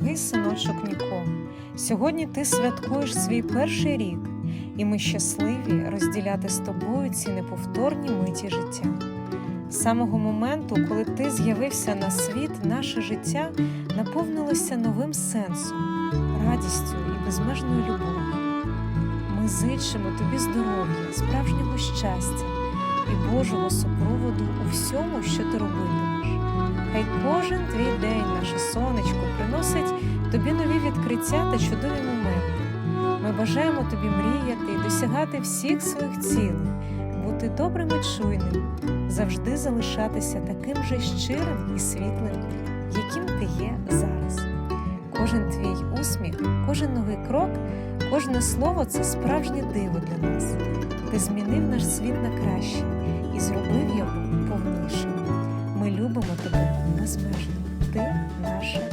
дорогий синочок Ніко. Сьогодні ти святкуєш свій перший рік, і ми щасливі розділяти з тобою ці неповторні миті життя. З самого моменту, коли ти з'явився на світ, наше життя наповнилося новим сенсом, радістю і безмежною любов'ю. Ми зичимо тобі здоров'я, справжнього щастя і Божого супроводу у всьому, що ти робитимеш. Хай кожен твій день, наше сонечко, приносить тобі нові відкриття та чудові моменти. Ми бажаємо тобі мріяти і досягати всіх своїх цілей, бути добрим і чуйним, завжди залишатися таким же щирим і світлим, яким ти є зараз. Кожен твій усміх, кожен новий крок, кожне слово це справжнє диво для нас. Ти змінив наш світ на краще і зробив його повнішим. Ми любимо тебе безмежно. Ти наше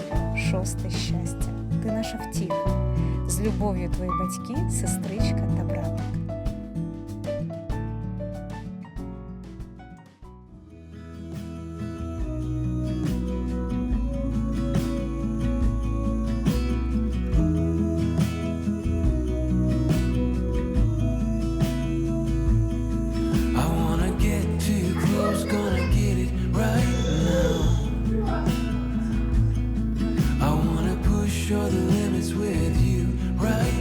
шосте щастя, ти наша втіха. З любов'ю твої батьки, сестричка та братик. With you right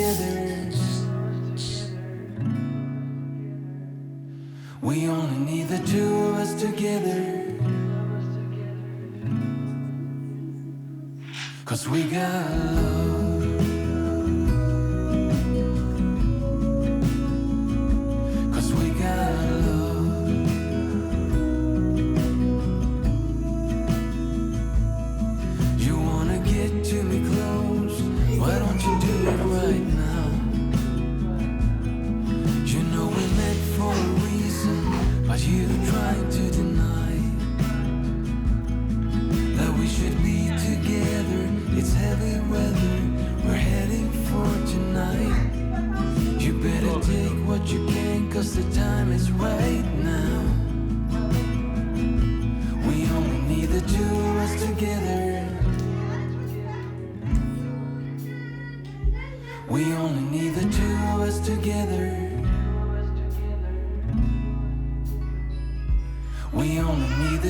together. We only need the two of us together. Cause we got love.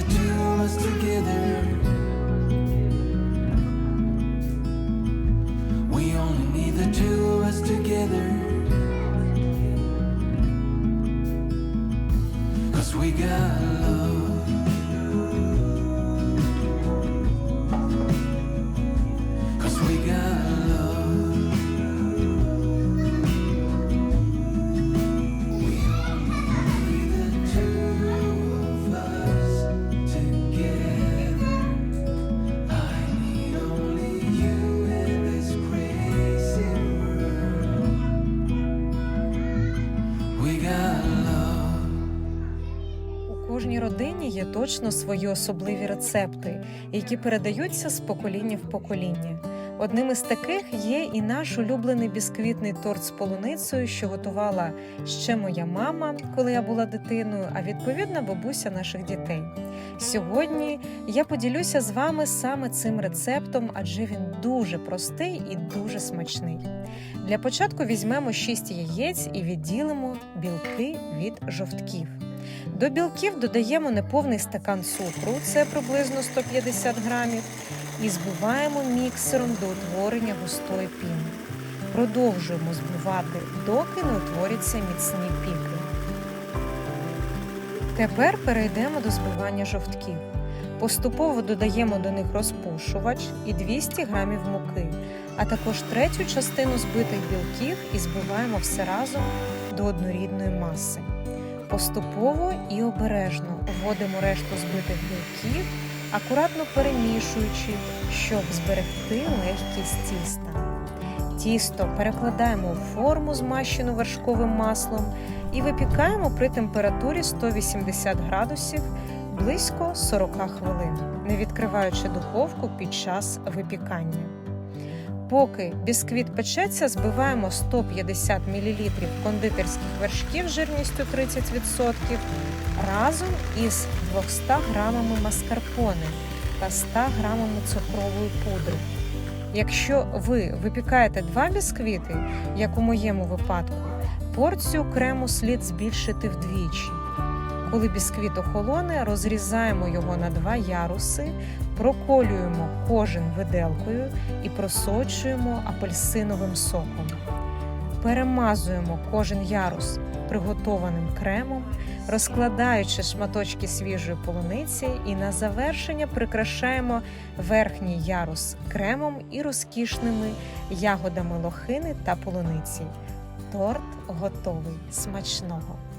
The two of us together. We only need the two of us together. Cause we got кожній родині є точно свої особливі рецепти, які передаються з покоління в покоління. Одним із таких є і наш улюблений бісквітний торт з полуницею, що готувала ще моя мама, коли я була дитиною, а відповідно бабуся наших дітей. Сьогодні я поділюся з вами саме цим рецептом, адже він дуже простий і дуже смачний. Для початку візьмемо 6 яєць і відділимо білки від жовтків. До білків додаємо неповний стакан цукру, це приблизно 150 грамів, і збиваємо міксером до утворення густої піни. Продовжуємо збивати, доки не утворяться міцні піки. Тепер перейдемо до збивання жовтків. Поступово додаємо до них розпушувач і 200 г муки, а також третю частину збитих білків і збиваємо все разом до однорідної маси. Поступово і обережно вводимо решту збитих білків, акуратно перемішуючи, щоб зберегти легкість тіста. Тісто перекладаємо у форму, змащену вершковим маслом, і випікаємо при температурі 180 градусів близько 40 хвилин, не відкриваючи духовку під час випікання. Поки бісквіт печеться, збиваємо 150 мл кондитерських вершків жирністю 30% разом із 200 грамами маскарпоне та 100 грамами цукрової пудри. Якщо ви випікаєте два бісквіти, як у моєму випадку, порцію крему слід збільшити вдвічі. Коли бісквіт охолоне, розрізаємо його на два яруси, проколюємо кожен виделкою і просочуємо апельсиновим соком. Перемазуємо кожен ярус приготованим кремом, розкладаючи шматочки свіжої полуниці, і на завершення прикрашаємо верхній ярус кремом і розкішними ягодами лохини та полуниці. Торт готовий смачного!